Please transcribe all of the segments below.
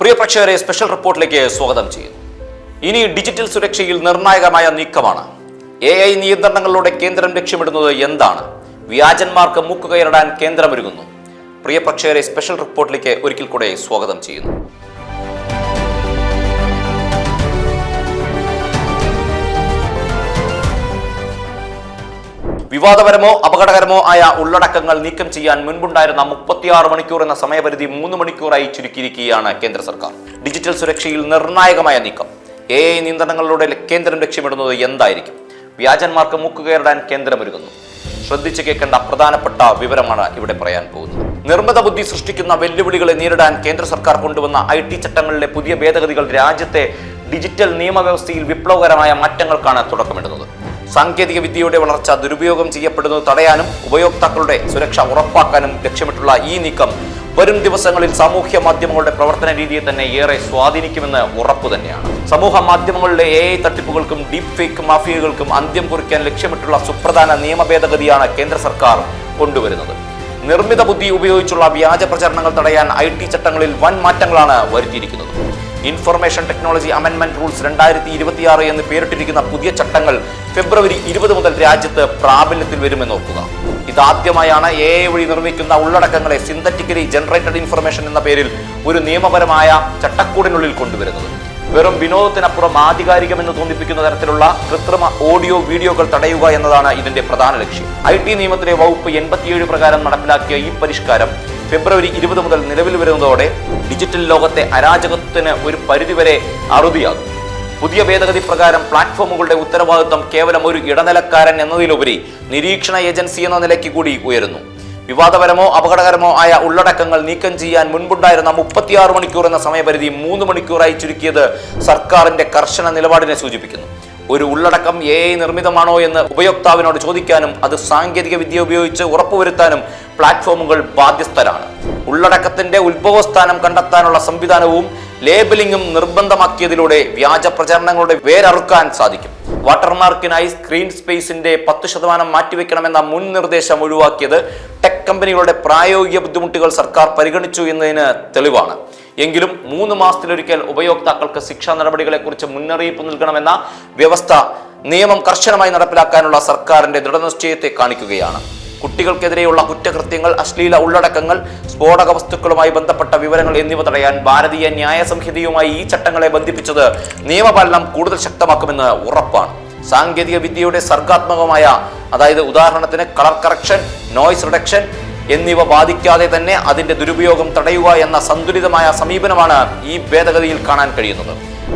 പ്രിയ പ്രേക്ഷകരെ സ്പെഷ്യൽ റിപ്പോർട്ടിലേക്ക് സ്വാഗതം ചെയ്യുന്നു. ഇനി ഡിജിറ്റൽ സുരക്ഷയിൽ നിർണായകമായ നീക്കമാണ്. എ ഐ നിയന്ത്രണങ്ങളിലൂടെ കേന്ദ്രം ലക്ഷ്യമിടുന്നത് എന്താണ്? വ്യാജന്മാർക്ക് മൂക്കുകയറിടാൻ കേന്ദ്രമൊരുങ്ങുന്നു. പ്രിയ പ്രേക്ഷകരെ സ്പെഷ്യൽ റിപ്പോർട്ടിലേക്ക് ഒരിക്കൽ കൂടെ സ്വാഗതം ചെയ്യുന്നു. വിവാദപരമോ അപകടകരമോ ആയ ഉള്ളടക്കങ്ങൾ നീക്കം ചെയ്യാൻ മുൻപുണ്ടായിരുന്ന മുപ്പത്തിയാറ് മണിക്കൂർ എന്ന സമയപരിധി മൂന്ന് മണിക്കൂറായി ചുരുക്കിയിരിക്കുകയാണ് കേന്ദ്ര സർക്കാർ. ഡിജിറ്റൽ സുരക്ഷയിൽ നിർണായകമായ നീക്കം. എ ഐ നിയന്ത്രണങ്ങളിലൂടെ കേന്ദ്രം ലക്ഷ്യമിടുന്നത് എന്തായിരിക്കും? വ്യാജന്മാർക്ക് മൂക്കുകയറിടാൻ കേന്ദ്രമൊരുങ്ങുന്നു. ശ്രദ്ധിച്ചു കേൾക്കേണ്ട പ്രധാനപ്പെട്ട വിവരമാണ് ഇവിടെ പറയാൻ പോകുന്നത്. നിർമ്മിത ബുദ്ധി സൃഷ്ടിക്കുന്ന വെല്ലുവിളികളെ നേരിടാൻ കേന്ദ്ര സർക്കാർ കൊണ്ടുവന്ന ഐ ടി ചട്ടങ്ങളിലെ പുതിയ ഭേദഗതികൾ രാജ്യത്തെ ഡിജിറ്റൽ നിയമവ്യവസ്ഥയിൽ വിപ്ലവകരമായ മാറ്റങ്ങൾക്കാണ് തുടക്കമിടുന്നത്. സാങ്കേതിക വിദ്യയുടെ വളർച്ച ദുരുപയോഗം ചെയ്യപ്പെടുന്നത് തടയാനും ഉപയോക്താക്കളുടെ സുരക്ഷ ഉറപ്പാക്കാനും ലക്ഷ്യമിട്ടുള്ള ഈ നീക്കം വരും ദിവസങ്ങളിൽ സാമൂഹ്യ മാധ്യമങ്ങളുടെ പ്രവർത്തന രീതിയെ തന്നെ ഏറെ സ്വാധീനിക്കുമെന്ന് ഉറപ്പു തന്നെയാണ്. സമൂഹ മാധ്യമങ്ങളിലെ എ ഐ തട്ടിപ്പുകൾക്കും ഡീപ് ഫേക്ക് മാഫിയകൾക്കും അന്ത്യം കുറിക്കാൻ ലക്ഷ്യമിട്ടുള്ള സുപ്രധാന നിയമ ഭേദഗതിയാണ് കേന്ദ്ര സർക്കാർ കൊണ്ടുവരുന്നത്. നിർമ്മിത ബുദ്ധി ഉപയോഗിച്ചുള്ള വ്യാജ പ്രചരണങ്ങൾ തടയാൻ ഐ ടി ചട്ടങ്ങളിൽ വൻ മാറ്റങ്ങളാണ് വരുത്തിയിരിക്കുന്നത്. ഇൻഫർമേഷൻ ടെക്നോളജി അമെൻമെന്റ് റൂൾസ് രണ്ടായിരത്തി ഇരുപത്തിയാറ് എന്ന് പേരിട്ടിരിക്കുന്ന പുതിയ ചട്ടങ്ങൾ ഫെബ്രുവരി ഇരുപത് മുതൽ രാജ്യത്ത് പ്രാബല്യത്തിൽ വരുമെന്ന് ഓർക്കുക. ഇതാദ്യമായാണ് എ ഐ വഴി നിർമ്മിക്കുന്ന ഉള്ളടക്കങ്ങളെ സിന്തറ്റിക്കലി ജനറേറ്റഡ് ഇൻഫർമേഷൻ എന്ന പേരിൽ ഒരു നിയമപരമായ ചട്ടക്കൂടിനുള്ളിൽ കൊണ്ടുവരുന്നത്. വെറും വിനോദത്തിനപ്പുറം ആധികാരികമെന്ന് തോന്നിപ്പിക്കുന്ന തരത്തിലുള്ള കൃത്രിമ ഓഡിയോ വീഡിയോകൾ തടയുക എന്നതാണ് ഇതിന്റെ പ്രധാന ലക്ഷ്യം. ഐ ടി നിയമത്തിലെ വകുപ്പ് എൺപത്തിയേഴ് പ്രകാരം നടപ്പിലാക്കിയ ഈ പരിഷ്കാരം ഫെബ്രുവരി ഇരുപത് മുതൽ നിലവിൽ വരുന്നതോടെ ഡിജിറ്റൽ ലോകത്തെ അരാജകത്വത്തിന് ഒരു പരിധിവരെ അറുതിയാകും. പുതിയ ഭേദഗതി പ്രകാരം പ്ലാറ്റ്ഫോമുകളുടെ ഉത്തരവാദിത്വം കേവലം ഒരു ഇടനിലക്കാരൻ എന്നതിലുപരി നിരീക്ഷണ ഏജൻസി എന്ന നിലയ്ക്ക് കൂടി ഉയരുന്നു. വിവാദപരമോ അപകടകരമോ ആയ ഉള്ളടക്കങ്ങൾ നീക്കം ചെയ്യാൻ മുൻപുണ്ടായിരുന്ന മുപ്പത്തിയാറ് മണിക്കൂർ എന്ന സമയപരിധി മൂന്ന് മണിക്കൂറായി ചുരുക്കിയത് സർക്കാരിന്റെ കർശന നിലപാടിനെ സൂചിപ്പിക്കുന്നു. ഒരു ഉള്ളടക്കം എ ഐ നിർമ്മിതമാണോ എന്ന് ഉപയോക്താവിനോട് ചോദിക്കാനും അത് സാങ്കേതിക വിദ്യ ഉപയോഗിച്ച് ഉറപ്പുവരുത്താനും പ്ലാറ്റ്ഫോമുകൾ ബാധ്യസ്ഥരാണ്. ഉള്ളടക്കത്തിന്റെ ഉത്ഭവസ്ഥാനം കണ്ടെത്താനുള്ള സംവിധാനവും ലേബലിംഗും നിർബന്ധമാക്കിയതിലൂടെ വ്യാജ പ്രചരണങ്ങളുടെ വേരറുക്കാൻ സാധിക്കും. വാട്ടർമാർക്കിനായി സ്ക്രീൻ സ്പേസിന്റെ പത്ത് ശതമാനം മാറ്റിവെക്കണമെന്ന മുൻ നിർദ്ദേശം ഒഴിവാക്കിയത് ടെക് കമ്പനികളുടെ പ്രായോഗിക ബുദ്ധിമുട്ടുകൾ സർക്കാർ പരിഗണിച്ചു എന്നതിന് തെളിവാണ്. എങ്കിലും മൂന്ന് മാസത്തിലൊരിക്കൽ ഉപയോക്താക്കൾക്ക് ശിക്ഷാ നടപടികളെക്കുറിച്ച് മുന്നറിയിപ്പ് നൽകണമെന്ന വ്യവസ്ഥ നിയമം കർശനമായി നടപ്പിലാക്കാനുള്ള സർക്കാരിന്റെ ദൃഢനിശ്ചയത്തെ കാണിക്കുകയാണ്. കുട്ടികൾക്കെതിരെയുള്ള കുറ്റകൃത്യങ്ങൾ അശ്ലീല ഉള്ളടക്കങ്ങൾ സ്ഫോടക വസ്തുക്കളുമായി ബന്ധപ്പെട്ട വിവരങ്ങൾ എന്നിവ തടയാൻ ഭാരതീയ ന്യായ സംഹിതയുമായി ഈ ചട്ടങ്ങളെ ബന്ധിപ്പിച്ചത് നിയമപാലനം കൂടുതൽ ശക്തമാക്കുമെന്ന് ഉറപ്പാണ്. സാങ്കേതിക വിദ്യയുടെ സർഗാത്മകമായ അതായത് ഉദാഹരണത്തിന് കളർ കറക്ഷൻ നോയ്സ് റിഡക്ഷൻ എന്നിവ ബാധിക്കാതെ തന്നെ അതിന്റെ ദുരുപയോഗം തടയുക എന്ന സന്തുലിതമായ സമീപനമാണ് ഈ ഭേദഗതിയിൽ കാണാൻ കഴിയുന്നത്.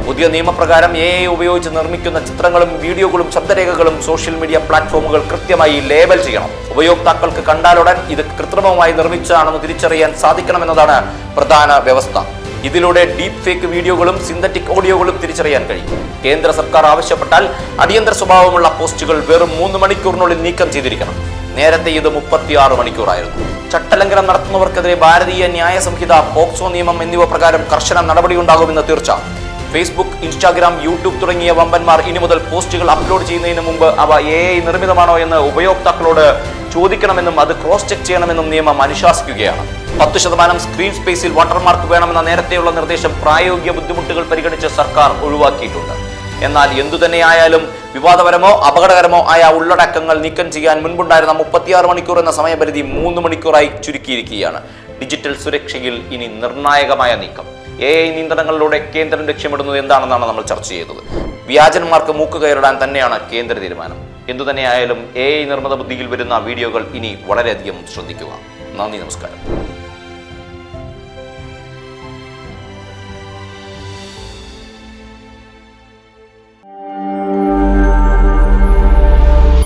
പുതിയ നിയമപ്രകാരം എ ഐ ഉപയോഗിച്ച് നിർമ്മിക്കുന്ന ചിത്രങ്ങളും വീഡിയോകളും ശബ്ദരേഖകളും സോഷ്യൽ മീഡിയ പ്ലാറ്റ്ഫോമുകൾ കൃത്യമായി ലേബൽ ചെയ്യണം. ഉപയോക്താക്കൾക്ക് കണ്ടാലുടൻ ഇത് കൃത്രിമമായി നിർമ്മിച്ചതാണെന്ന് തിരിച്ചറിയാൻ സാധിക്കണമെന്നതാണ് പ്രധാന വ്യവസ്ഥ. ഇതിലൂടെ ഡീപ് ഫേക്ക് വീഡിയോകളും സിന്തറ്റിക് ഓഡിയോകളും തിരിച്ചറിയാൻ കഴിയും. കേന്ദ്ര സർക്കാർ ആവശ്യപ്പെട്ടാൽ അടിയന്തര സ്വഭാവമുള്ള പോസ്റ്റുകൾ വെറും മൂന്ന് മണിക്കൂറിനുള്ളിൽ നീക്കം ചെയ്തിരിക്കണം. നേരത്തെ ഇത് മുപ്പത്തിയാറ് മണിക്കൂറായിരുന്നു. ചട്ടലംഘനം നടത്തുന്നവർക്കെതിരെ ഭാരതീയ ന്യായ സംഹിത പോക്സോ നിയമം എന്നിവ പ്രകാരം കർശന നടപടിയുണ്ടാകുമെന്ന് തീർച്ച. ഫേസ്ബുക്ക് ഇൻസ്റ്റാഗ്രാം യൂട്യൂബ് തുടങ്ങിയ വമ്പന്മാർ ഇനി മുതൽ പോസ്റ്റുകൾ അപ്ലോഡ് ചെയ്യുന്നതിന് മുമ്പ് അവ എ ഐ നിർമ്മിതമാണോ എന്ന് ഉപയോക്താക്കളോട് ചോദിക്കണമെന്നും അത് ക്രോസ് ചെക്ക് ചെയ്യണമെന്നും നിയമം അനുശാസിക്കുകയാണ്. പത്ത് ശതമാനം സ്ക്രീൻ സ്പേസിൽ വാട്ടർമാർക്ക് വേണമെന്ന നേരത്തെയുള്ള നിർദ്ദേശം പ്രായോഗിക ബുദ്ധിമുട്ടുകൾ പരിഗണിച്ച് സർക്കാർ ഒഴിവാക്കിയിട്ടുണ്ട്. എന്നാൽ എന്തുതന്നെയായാലും വിവാദപരമോ അപകടകരമോ ആയ ഉള്ളടക്കങ്ങൾ നീക്കം ചെയ്യാൻ മുൻപുണ്ടായിരുന്ന മുപ്പത്തിയാറ് മണിക്കൂർ എന്ന സമയപരിധി മൂന്ന് മണിക്കൂറായി ചുരുക്കിയിരിക്കുകയാണ്. ഡിജിറ്റൽ സുരക്ഷയിൽ ഇനി നിർണായകമായ നീക്കം. എ ഐ നിയന്ത്രണങ്ങളിലൂടെ കേന്ദ്രം ലക്ഷ്യമിടുന്നത് എന്താണെന്നാണ് നമ്മൾ ചർച്ച ചെയ്തത്. വ്യാജന്മാർക്ക് മൂക്ക് കയറിടാൻ തന്നെയാണ് കേന്ദ്ര തീരുമാനം. എന്തുതന്നെയായാലും എ ഐ നിർമ്മിത ബുദ്ധിയിൽ വരുന്ന വീഡിയോകൾ ഇനി വളരെയധികം ശ്രദ്ധിക്കുക. നന്ദി നമസ്കാരം.